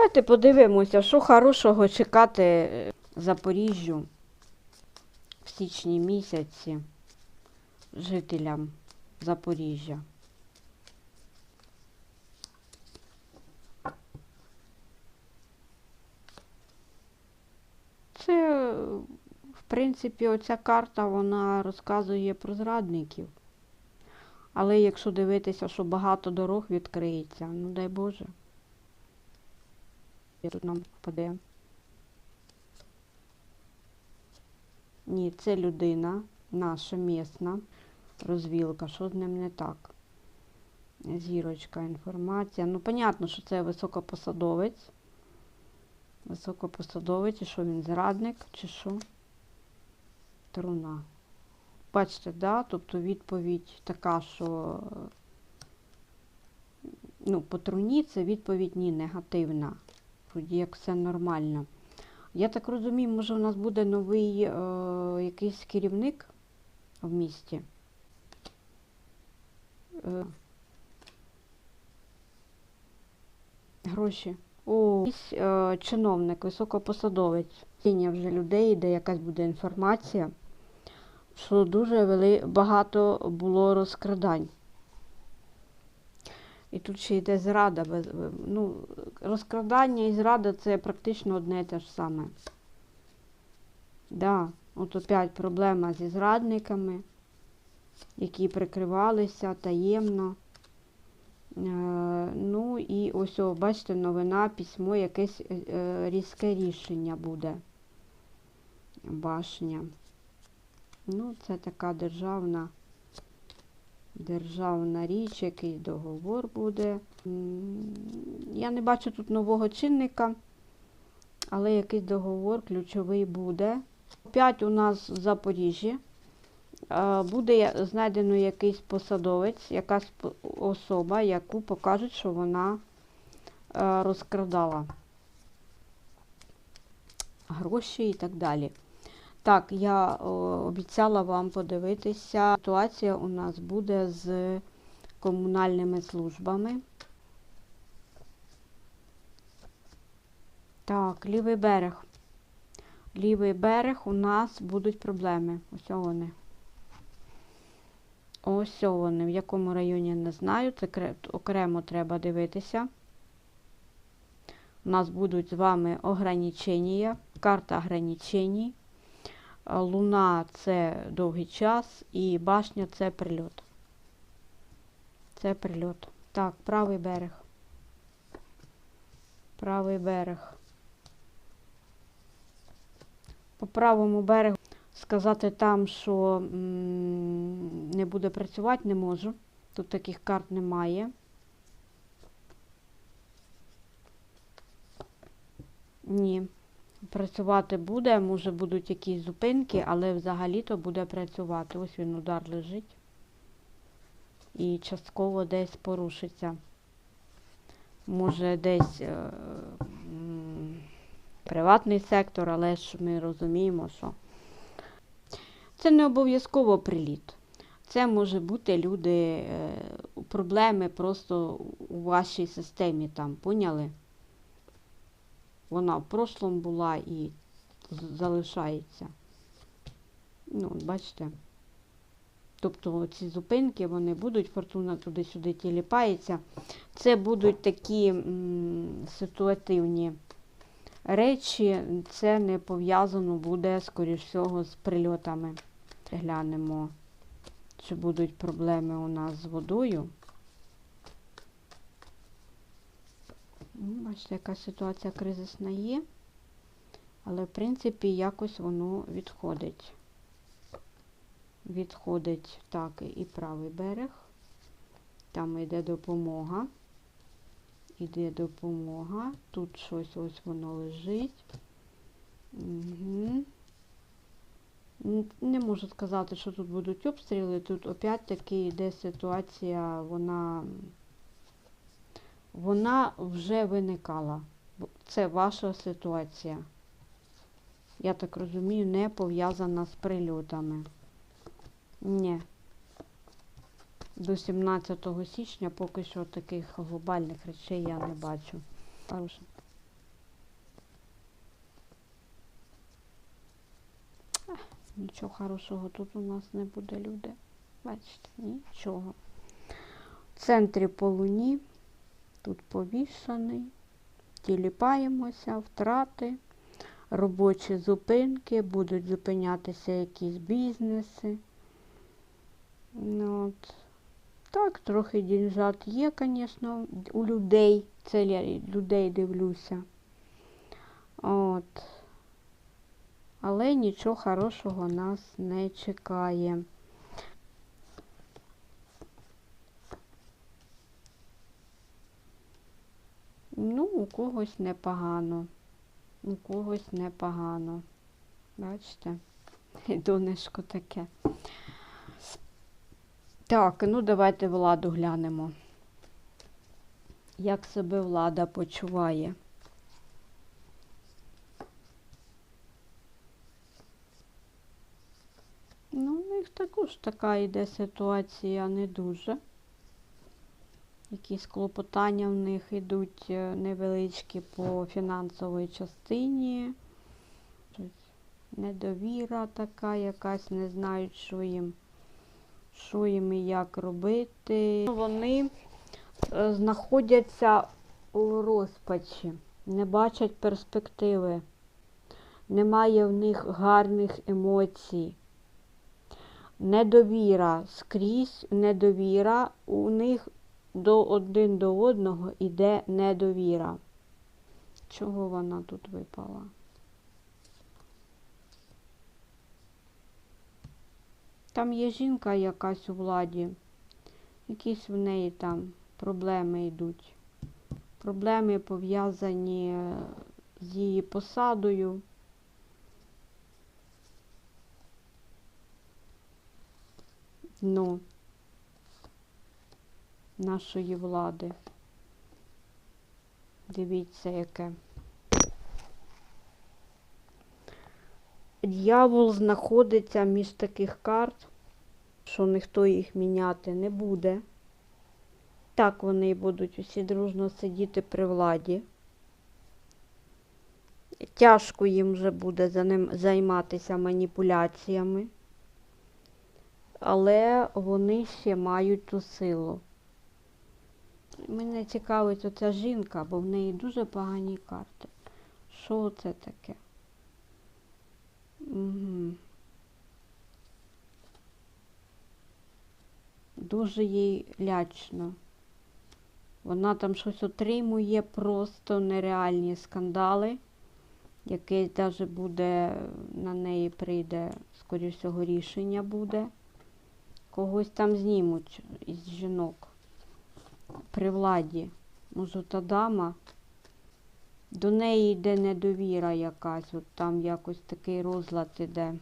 Давайте подивимося, що хорошого чекати е, Запоріжжю в січні місяці жителям Запоріжжя. Це, в принципі, оця карта вона розказує про зрадників. Але якщо дивитися, що багато дорог відкриється, ну дай Боже. Тут нам впаде. Ні, це людина, наша місна розвілка. Що з ним не так? Зірочка, інформація. Ну, понятно, що це високопосадовець. Високопосадовець, і що він зрадник, чи що? Труна. Бачите, да? Тобто відповідь така, що ну, по труні це відповідь ні, негативна. Як все нормально. Я так розумію, може у нас буде новий е, якийсь керівник в місті. Е, гроші. О, якийсь е, чиновник, високопосадовець. Тіння вже людей, де якась буде інформація, що дуже вели, багато було розкрадань. І тут ще йде зрада. без- Ну, розкрадання і зрада це практично одне і те ж саме. Да, от опять проблема зі зрадниками, які прикривалися таємно. Е, ну і ось, о, бачите, новина, письмо, якесь е, е, різке рішення буде. Башня. Ну, це така державна, державна річ, якийсь договор буде. Я не бачу тут нового чинника, але якийсь договор ключовий буде. Опять у нас в Запоріжжі буде знайдено якийсь посадовець, якась особа, яку покажуть, що вона розкрадала гроші і так далі. Так, я о, обіцяла вам подивитися. Ситуація у нас буде з комунальними службами. Так, лівий берег. Лівий берег у нас будуть проблеми. Ось вони. Ось вони. В якому районі не знаю. Це окремо треба дивитися. У нас будуть з вами ограничення, карта ограничень. Луна це довгий час і башня це прильот. Це прильот. Так, правий берег. Правий берег. По правому берегу сказати там, що не буде працювати, не можу. Тут таких карт немає. Ні. Працювати буде, може будуть якісь зупинки, але взагалі-то буде працювати. Ось він удар лежить. І частково десь порушиться. Може десь е, приватний сектор, але ж ми розуміємо, що це не обов'язково приліт. Це може бути люди, е, проблеми просто у вашій системі там, поняли? Вона в прошлому була і залишається. Ну, бачите. Тобто ці зупинки, вони будуть, фортуна туди-сюди тіліпається. Це будуть такі ситуативні речі. Це не пов'язано буде, скоріш всього, з прильотами. Глянемо, чи будуть проблеми у нас з водою. Бачите, яка ситуація кризисна є. Але, в принципі, якось воно відходить. Відходить так і правий берег. Там йде допомога. Іде допомога. Тут щось ось воно лежить. Угу. Не можу сказати, що тут будуть обстріли. Тут опять-таки йде ситуація, вона вона вже виникала. Це ваша ситуація. Я так розумію, не пов'язана з прильотами. Ні. До 17 січня поки що таких глобальних речей я не бачу. Нічого хорошого тут у нас не буде, люди. Бачите, нічого. В центрі по луні тут повішаний. Тіліпаємося, втрати, робочі зупинки, будуть зупинятися якісь бізнеси. Ну, от. Так, трохи дінжат є, звісно, у людей. Це я людей дивлюся. От. Але нічого хорошого нас не чекає. Ну, у когось непогано. У когось непогано. Бачите? І донечко таке. Так, ну давайте владу глянемо. Як себе влада почуває? Ну, у них також така йде ситуація не дуже. Якісь клопотання в них йдуть е, невеличкі по фінансовій частині. Недовіра така якась, не знають, що їм, що їм і як робити. Вони е, знаходяться у розпачі, не бачать перспективи, немає в них гарних емоцій. Недовіра скрізь недовіра, у них до один до одного іде недовіра. Чого вона тут випала? Там є жінка якась у владі, якісь в неї там проблеми йдуть. Проблеми пов'язані е, з її посадою. Ну, нашої влади. Дивіться, яке. Дьявол знаходиться між таких карт, що ніхто їх міняти не буде. Так вони і будуть усі дружно сидіти при владі. Тяжко їм вже буде за ним займатися маніпуляціями, але вони ще мають ту силу. Мене цікавить оця жінка, бо в неї дуже погані карти. Що це таке? Угу. Дуже їй лячно. Вона там щось отримує, просто нереальні скандали. Якесь даже буде, на неї прийде, скоріш всього, рішення буде. Когось там знімуть із жінок при владі. Може, дама. До неї йде недовіра якась, от там якось такий розлад іде.